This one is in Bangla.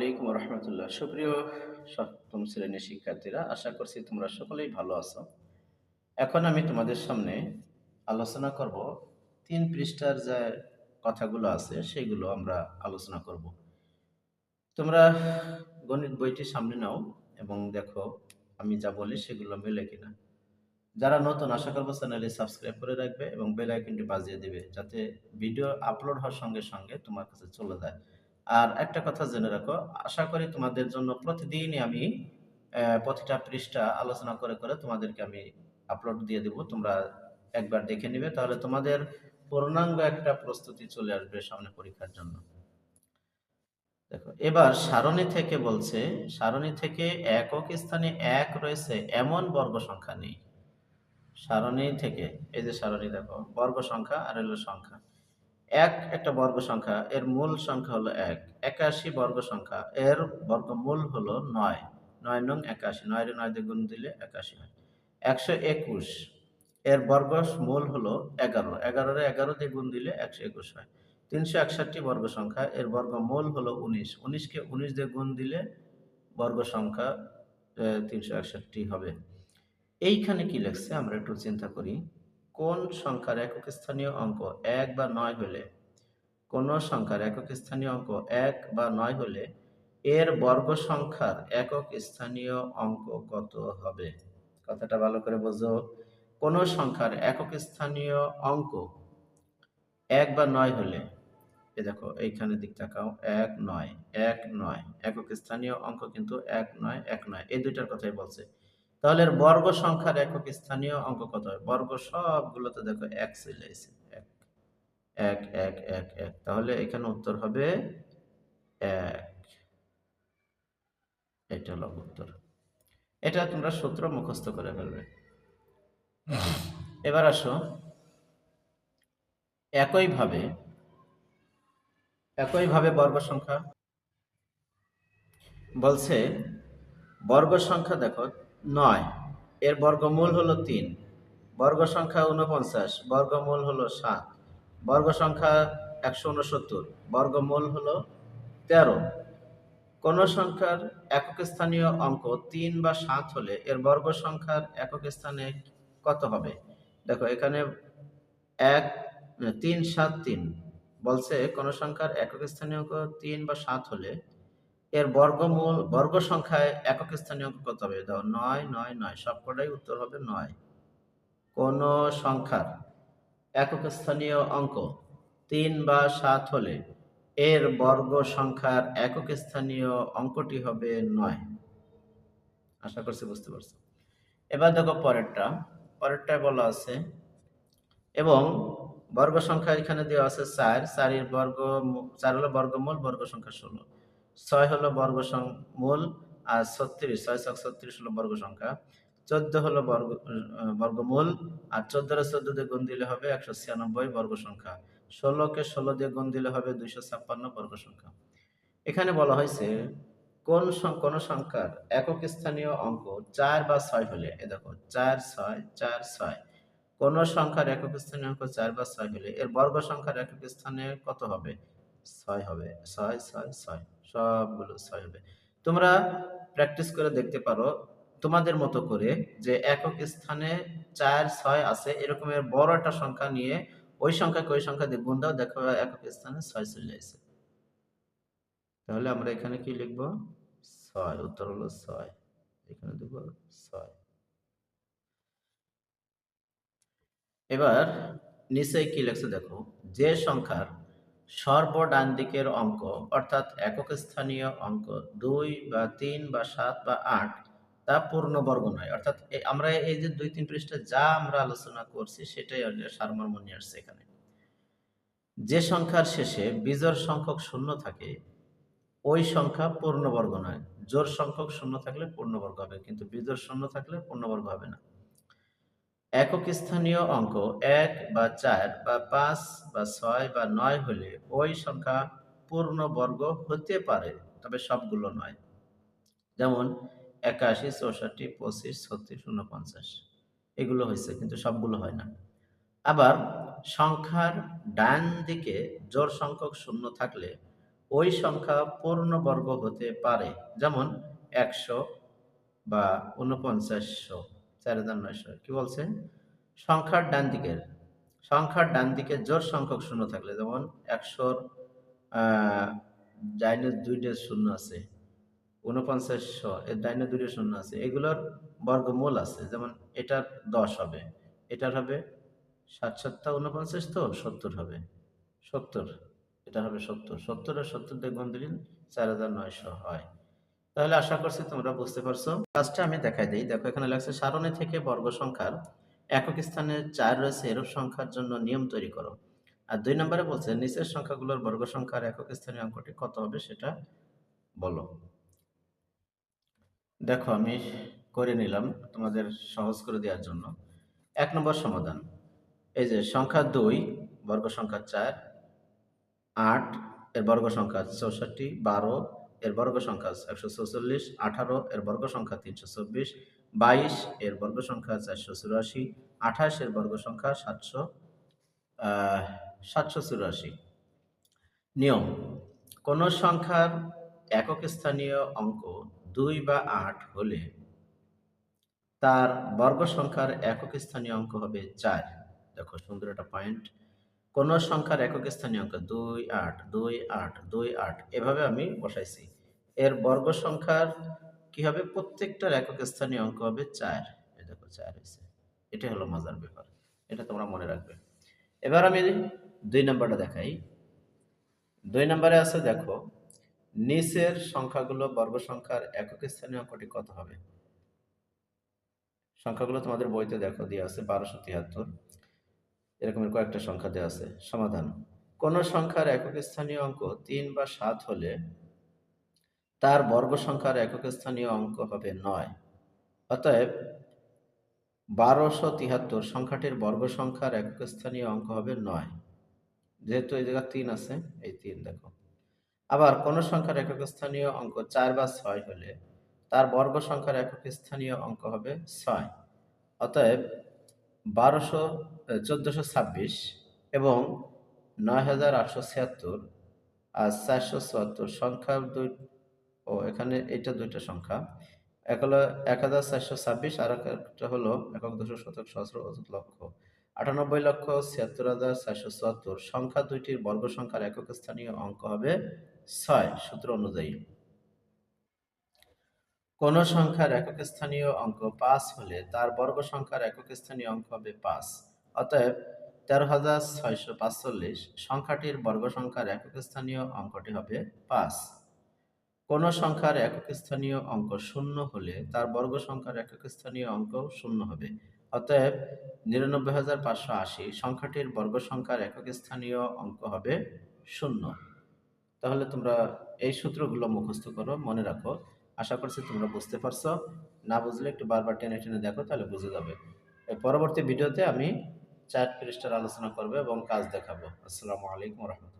আলাইকুম রহমতুল্লাহ। সুপ্রিয় সপ্তম শ্রেণির শিক্ষার্থীরা, আশা করছি তোমরা সকলেই ভালো আছো। এখন আমি তোমাদের সামনে আলোচনা করব। তিন পৃষ্ঠার যে কথাগুলো আছে, সেগুলো আমরা আলোচনা করব। তোমরা গণিত বইটি সামনে নাও এবং দেখো আমি যা বলি সেগুলো মেলে কিনা। যারা নতুন, আশা করব চ্যানেলে সাবস্ক্রাইব করে রাখবে এবং বেল আইকনটি বাজিয়ে দেবে, যাতে ভিডিও আপলোড হওয়ার সঙ্গে সঙ্গে তোমার কাছে চলে যায়। আর একটা কথা জেনে রাখো, আশা করি তোমাদের জন্য প্রতিদিনই আমি প্রতিটা পৃষ্ঠা আলোচনা করে করে তোমাদেরকে আমি আপলোড দিয়ে দেব। তোমরা একবার দেখে নিবে। তাহলে তোমাদের পূর্ণাঙ্গ একটা প্রস্তুতি চলে আসবে সামনে পরীক্ষার জন্য। দেখো, এবার সারণী থেকে বলছে, সারণী থেকে একক স্থানে এক রয়েছে, এমন বর্গ সংখ্যা নেই। সারণী থেকে, এই যে সারণী দেখো, বর্গ সংখ্যা আর হলো সংখ্যা। এক একটা বর্গ সংখ্যা, এর মূল সংখ্যা হলো এক। একাশি বর্গ সংখ্যা, এর বর্গমূল হলো নয়। নয় নং একাশি, নয় রে নয় দিয়ে গুণ দিলে একাশি হয়। একশো একুশ, এর বর্গ মূল হলো এগারো। এগারো রে এগারো দিয়ে গুণ দিলে একশো একুশ হয়। তিনশো একষট্টি বর্গ সংখ্যা, এর বর্গমূল হলো উনিশ। উনিশকে উনিশ দিয়ে গুণ দিলে বর্গ সংখ্যা তিনশো একষট্টি হবে। এইখানে কি লেখছে? আমরা একটু চিন্তা করি। কোন সংখ্যার একক স্থানীয় অঙ্ক এক বা নয় হলে? কোন সংখ্যার একক স্থানীয় অঙ্ক এক বা নয় হলে এর বর্গ সংখ্যার একক স্থানীয় অঙ্ক কত হবে? কথাটা ভালো করে বোঝো। কোন সংখ্যার একক স্থানীয় অঙ্ক এক বা নয় হলে? এ দেখো, এইখানে দিক তাকাও এক নয় এক নয়। একক স্থানীয় অঙ্ক কিন্তু এক নয় এক নয়। এই দুইটার কথাই বলছে। তাহলে বর্গ সংখ্যার একক স্থানীয় অঙ্ক কত হয়? বর্গ সবগুলোতে দেখো এক চলে এক এক এক এক এক। তাহলে এখানে উত্তর হবে এক। এটা হলো উত্তর। এটা তোমরা সূত্র মুখস্থ করে ফেলবে। এবার আসো। একইভাবে একইভাবে বর্গ সংখ্যা বলছে, বর্গ সংখ্যা দেখো নয়। এর বর্গমূল হলো তিন। বর্গ সংখ্যা উনপঞ্চাশ বর্গমূল হলো সাত। বর্গ সংখ্যা একশো উনসত্তর বর্গমূল হলো তেরো। কোন সংখ্যার একক স্থানীয় অঙ্ক তিন বা সাত হলে এর বর্গ সংখ্যার একক স্থানে কত হবে? দেখো, এখানে এক, তিন, সাত, তিন। বলছে কোন সংখ্যার একক স্থানীয় অঙ্ক তিন বা সাত হলে এর বর্গমূল, বর্গ সংখ্যায় একক স্থানীয় অঙ্ক কত হবে। দাও নয় নয় নয়, সবকটাই উত্তর হবে নয়। কোন সংখ্যার একক স্থানীয় অঙ্ক তিন বা সাত হলে এর বর্গ সংখ্যার একক স্থানীয় অঙ্কটি হবে নয়। আশা করছি বুঝতে পারছ। এবার দেখো পরেরটা। পরেরটায় বলা আছে, এবং বর্গ সংখ্যা এখানে দেওয়া আছে চার। চারের বর্গ চার হলো বর্গমূল, বর্গ সংখ্যা ষোলো। ছয় হলো বর্গ মূল আর ছত্রিশ, ছয় ছক ছত্রিশ হলো বর্গ সংখ্যা চোদ্দ হলো বর্গ বর্গমূল আর চোদ্দরে চোদ্দ দিয়ে গুণ দিলে হবে একশো ছিয়ানব্বই বর্গ সংখ্যা ষোলোকে ষোলো দিয়ে গুণ দিলে হবে দুইশো ছাপ্পান্ন বর্গ সংখ্যা এখানে বলা হয়েছে কোন কোন সংখ্যার একক স্থানীয় অঙ্ক চার বা ছয় হলে, এ দেখো, চার, ছয় চার, ছয়। কোন সংখ্যার একক স্থানীয় অঙ্ক চার বা ছয় হলে, এর বর্গ সংখ্যার একক স্থানে কত হবে? ছয় হবে, ছয় ছয় ছয়, সবগুলো ছয় হবে। তোমরা প্র্যাকটিস করে দেখতে পারো তোমাদের মতো করে যে একক স্থানে চার, ছয় আছে, এরকমের বড় একটা সংখ্যা নিয়ে ওই সংখ্যাকে ওই সংখ্যা দিয়ে গুণ দেখো একক স্থানে ছয় চলে আসে। তাহলে আমরা এখানে কি লিখব? ছয়, উত্তর হলো ছয়। এখানে দেবো ছয়। এবার নিচে কি লেখছে দেখো? যে সংখ্যার সর্ব ডান দিকের অঙ্ক, অর্থাৎ একক স্থানীয় অঙ্ক, দুই বা তিন বা সাত বা আট, তা পূর্ণবর্গ নয়। অর্থাৎ আমরা এই যে দুই, তিন পৃষ্ঠা যা আমরা আলোচনা করছি, সেটাই সারমর্ম নিয়ে আসছে এখানে। যে সংখ্যার শেষে বিজোড় সংখ্যক শূন্য থাকে, ওই সংখ্যা পূর্ণবর্গ নয়। জোর সংখ্যক শূন্য থাকলে পূর্ণবর্গ হবে, কিন্তু বিজোড় শূন্য থাকলে পূর্ণবর্গ হবে না। একক স্থানীয় অঙ্ক এক বা চার বা পাঁচ বা ছয় বা নয় হলে ওই সংখ্যা পূর্ণবর্গ হতে পারে, তবে সবগুলো নয়। যেমন একাশি, চৌষট্টি, পঁচিশ, ছত্রিশ উনপঞ্চাশ এগুলো হয়েছে, কিন্তু সবগুলো হয় না। আবার সংখ্যার ডান দিকে জোর সংখ্যক শূন্য থাকলে ওই সংখ্যা পূর্ণবর্গ হতে পারে, যেমন একশো বা উনপঞ্চাশশো চার হাজার নয়শো কি বলছে? সংখ্যার ডান দিকের, সংখ্যার ডান দিকে জোর সংখ্যক শূন্য থাকলে, যেমন একশোর ডাইনে দুইটা শূন্য আছে উনপঞ্চাশশো এর ডাইনে দুইটা শূন্য আছে, এগুলোর বর্গমূল আছে, যেমন এটার দশ হবে, এটার হবে ষাট সাতটা উনপঞ্চাশ তো, সত্তর হবে, সত্তর, এটা হবে সত্তর সত্তর আর সত্তর দিয়ে গুণ দিলেন চার হাজার নয়শো হয়। তাহলে আশা করছি তোমরা বুঝতে পারছ। কাজটা আমি দেখাই দিই। দেখো, এখানে লাগছে সারণী থেকে বর্গ সংখ্যার একক স্থানে চার রয়েছে, এরূপ সংখ্যার জন্য নিয়ম তৈরি করো। আর দুই নম্বরে বলছে, নিচের সংখ্যাগুলোর বর্গ সংখ্যার একক স্থানীয় অঙ্কটি কত হবে সেটা বলো। দেখো, আমি করে নিলাম তোমাদের সহজ করে দেওয়ার জন্য। এক নম্বর সমাধান। এই যে সংখ্যা দুই, বর্গ সংখ্যা চার, আট, এর বর্গ সংখ্যা চৌষট্টি, বারো এর বর্গ সংখ্যা একশো চৌচল্লিশ আঠারো এর বর্গ সংখ্যা তিনশো চব্বিশ, বাইশ এর বর্গ সংখ্যা চারশো চুরাশি, আঠাশ এর বর্গ সংখ্যা সাতশো সাতশো চুরাশি। নিয়ম, কোনো সংখ্যার একক স্থানীয় অঙ্ক দুই বা আট হলে তার বর্গ সংখ্যার একক স্থানীয় অঙ্ক হবে চার। দেখো সুন্দর একটা পয়েন্ট কোন সংখ্যার একক স্থানীয় অঙ্ক দুই, আট দুই আট দুই, আট, এভাবে আমি বসাইছি। এর বর্গ সংখ্যার কি হবে? প্রত্যেকটার একক স্থানীয় অঙ্ক হবে চার। এই দেখো, চার হয়েছে এটা হলো মজার ব্যাপার। এটা তোমরা মনে রাখবে। এবার আমি দুই নম্বরটা দেখাই। দুই নম্বরে আছে, দেখো, নিচের সংখ্যাগুলো, বর্গ সংখ্যার একক স্থানীয় অঙ্কটি কত হবে? সংখ্যাগুলো তোমাদের বইতে দেখো, দিয়ে আছে বারোশো তিয়াত্তর। এরকমের কয়েকটা সংখ্যা দেওয়া আছে। সমাধান। কোন সংখ্যার একক স্থানীয় অঙ্ক তিন বা সাত হলে তার বর্গ সংখ্যার একক স্থানীয় অঙ্ক হবে নয়। অতএব বারোশো তিহাত্তর সংখ্যাটির বর্গ সংখ্যার একক স্থানীয় অঙ্ক হবে নয়। যেহেতু এই জায়গা তিন আছে, এই তিন দেখো। আবার কোন সংখ্যার একক স্থানীয় অঙ্ক চার বা ছয় হলে তার বর্গ সংখ্যার একক স্থানীয় অঙ্ক হবে ছয়। অতএব বারোশো চোদ্দোশো ছাব্বিশ এবং নয় হাজার আটশো ছিয়াত্তর আর চারশো চুয়াত্তর সংখ্যা দুই, ও এখানে এটা দুইটা সংখ্যা। এক হলো এক হাজার চারশো ছাব্বিশ আর একটা হলো একক দুশো শতক সহস্র লক্ষ। আটানব্বই লক্ষ ছিয়াত্তর হাজার চারশো চুয়াত্তর সংখ্যা দুইটির বর্গ সংখ্যার একক স্থানীয় অঙ্ক হবে ছয় সূত্র অনুযায়ী। কোন সংখ্যার একক স্থানীয় অঙ্ক পাঁচ হলে তার বর্গ সংখ্যার একক স্থানীয় অঙ্ক হবে পাঁচ। অতএব তেরো হাজার ছয়শো পাঁচচল্লিশ সংখ্যাটির বর্গ সংখ্যার একক স্থানীয় অঙ্কটি হবে পাঁচ। কোন সংখ্যার একক স্থানীয় অঙ্ক শূন্য হলে তার বর্গ সংখ্যার একক স্থানীয় অঙ্ক শূন্য হবে। অতএব নিরানব্বই হাজার পাঁচশো আশি সংখ্যাটির বর্গ সংখ্যার একক স্থানীয় অঙ্ক হবে শূন্য। তাহলে তোমরা এই সূত্রগুলো মুখস্থ করো, মনে রাখো। আশা করছি তোমরা বুঝতে পারছ। না বুঝলে একটু বারবার টেনে টেনে দেখো, তাহলে বুঝে যাবে। পরবর্তী ভিডিওতে আমি চার পৃষ্ঠার আলোচনা করবে এবং কাজ দেখাবো। আসসালামু আলাইকুম রহমতুল্লাহ।